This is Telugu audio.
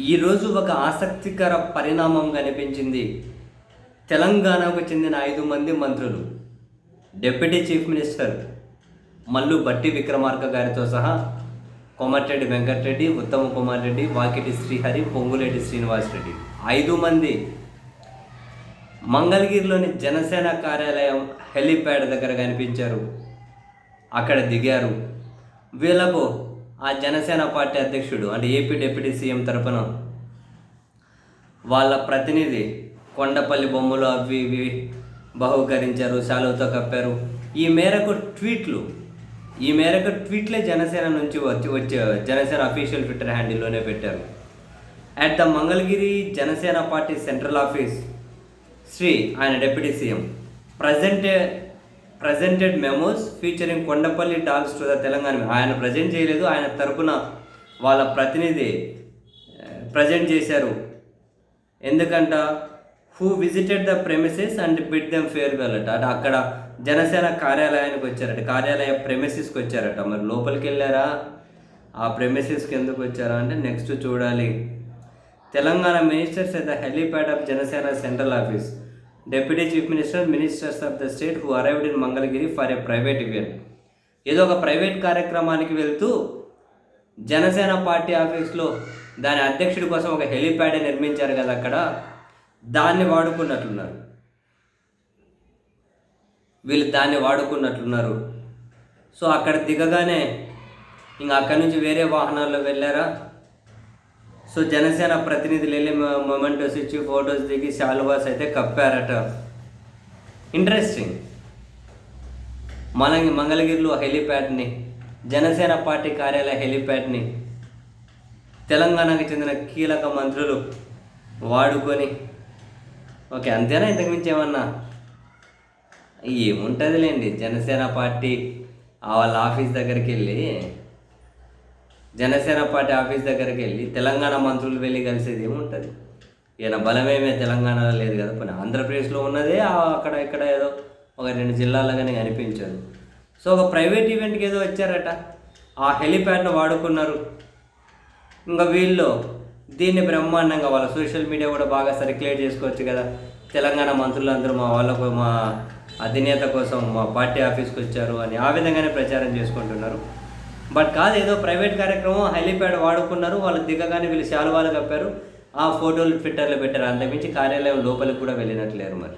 ఈరోజు ఒక ఆసక్తికర పరిణామం కనిపించింది. తెలంగాణకు చెందిన ఐదు మంది మంత్రులు డిప్యూటీ చీఫ్ మినిస్టర్ మల్లు బట్టి విక్రమార్క గారితో సహా కోమటిరెడ్డి వెంకటరెడ్డి ఉత్తమ కుమార్ రెడ్డి వాకిటి శ్రీహరి పొంగులేటి శ్రీనివాసరెడ్డి. ఐదు మంది. మంగళగిరిలోని జనసేన కార్యాలయం హెలిప్యాడ్ దగ్గర కనిపించారు. అక్కడ దిగారు. వీళ్ళకు ఆ జనసేన పార్టీ అధ్యక్షుడు అంటే ఏపీ డిప్యూటీ సీఎం తరపున వాళ్ళ ప్రతినిధి కొండపల్లి బొమ్మలు అవి ఇవి బహుకరించారు శాలువతో కప్పారు. ఈ మేరకు ట్వీట్లు ఈ మేరకు ట్వీట్లే జనసేన నుంచి వచ్చి వచ్చే జనసేన అఫీషియల్ ట్విట్టర్ హ్యాండిల్లోనే పెట్టారు. At the Mangalagiri Janasena party central office Shri ఆయన deputy CM ప్రజెంటే presented memos featuring Kondapalli toys to the Telangana ఆయన ప్రజెంట్ చేయలేదు ఆయన తరపున వాళ్ళ ప్రతినిధి ప్రజెంట్ చేశారు. ఎందుకంట? Who visited the premises and bid them farewell అట. అంటే అక్కడ జనసేన కార్యాలయానికి వచ్చారట. కార్యాలయ ప్రెమిసెస్కి వచ్చారట. మరి లోపలికి వెళ్ళారా? ఆ ప్రెమిసెస్కి ఎందుకు వచ్చారా అంటే నెక్స్ట్ చూడాలి. Telangana ministers at the helipad of Janasena central office deputy chief minister ministers of the state who arrived in Mangalagiri for a private event ఏదో ఒక ప్రైవేట్ కార్యక్రమానికి వెళ్తూ జనసేన పార్టీ ఆఫీస్లో దాని అధ్యక్షుడి కోసం ఒక హెలిప్యాడ్ నిర్మించారు కదా అక్కడ. దాన్ని వాడుకున్నట్లున్నారు. వీళ్ళు దాన్ని వాడుకున్నట్లున్నారు. సో అక్కడ దిగగానే ఇంకా అక్కడి నుంచి వేరే వాహనాల్లో వెళ్ళారా? సో జనసేన ప్రతినిధులు వెళ్ళి మొమెంటోస్ ఇచ్చి ఫొటోస్ దిగి శాలువాస్ అయితే కప్పారట. ఇంట్రెస్టింగ్. మన మంగళగిరిలో హెలిప్యాడ్ని జనసేన పార్టీ కార్యాలయ హెలిప్యాడ్ని తెలంగాణకు చెందిన కీలక మంత్రులు వాడుకొని. ఓకే అంతేనా ఇంతకుమించి ఏమన్నా? ఏముంటుందిలేండి జనసేన పార్టీ వాళ్ళ ఆఫీస్ దగ్గరికి వెళ్ళి జనసేన పార్టీ ఆఫీస్ దగ్గరికి వెళ్ళి తెలంగాణ మంత్రులు వెళ్ళి కలిసేది ఏముంటుంది? ఈయన బలమేమే తెలంగాణలో లేదు కదా పోనీ ఆంధ్రప్రదేశ్లో ఉన్నదే అక్కడ ఇక్కడ ఏదో ఒక రెండు జిల్లాలో కానీ కనిపించదు. సో ఒక ప్రైవేట్ ఈవెంట్కి ఏదో వచ్చారట ఆ హెలిప్యాడ్ను వాడుకున్నారు. ఇంకా వీళ్ళు దీన్ని బ్రహ్మాండంగా వాళ్ళ సోషల్ మీడియా కూడా బాగా సర్క్యులేట్ చేసుకోవచ్చు కదా. తెలంగాణ మంత్రులందరూ మా వాళ్ళకు మా అధినేత కోసం మా పార్టీ ఆఫీస్కి వచ్చారు అని ఆ విధంగానే ప్రచారం చేసుకుంటున్నారు. బట్ కాదు ఏదో ప్రైవేట్ కార్యక్రమం హైలీప్యాడ్ వాడుకున్నారు వాళ్ళు దిగగానే వీళ్ళు శాలువాలు కప్పారు. ఆ ఫోటోలు ట్విట్టర్లో పెట్టారు. అంతకుమించి కార్యాలయం లోపలికి కూడా వెళ్ళినట్లేరు మరి.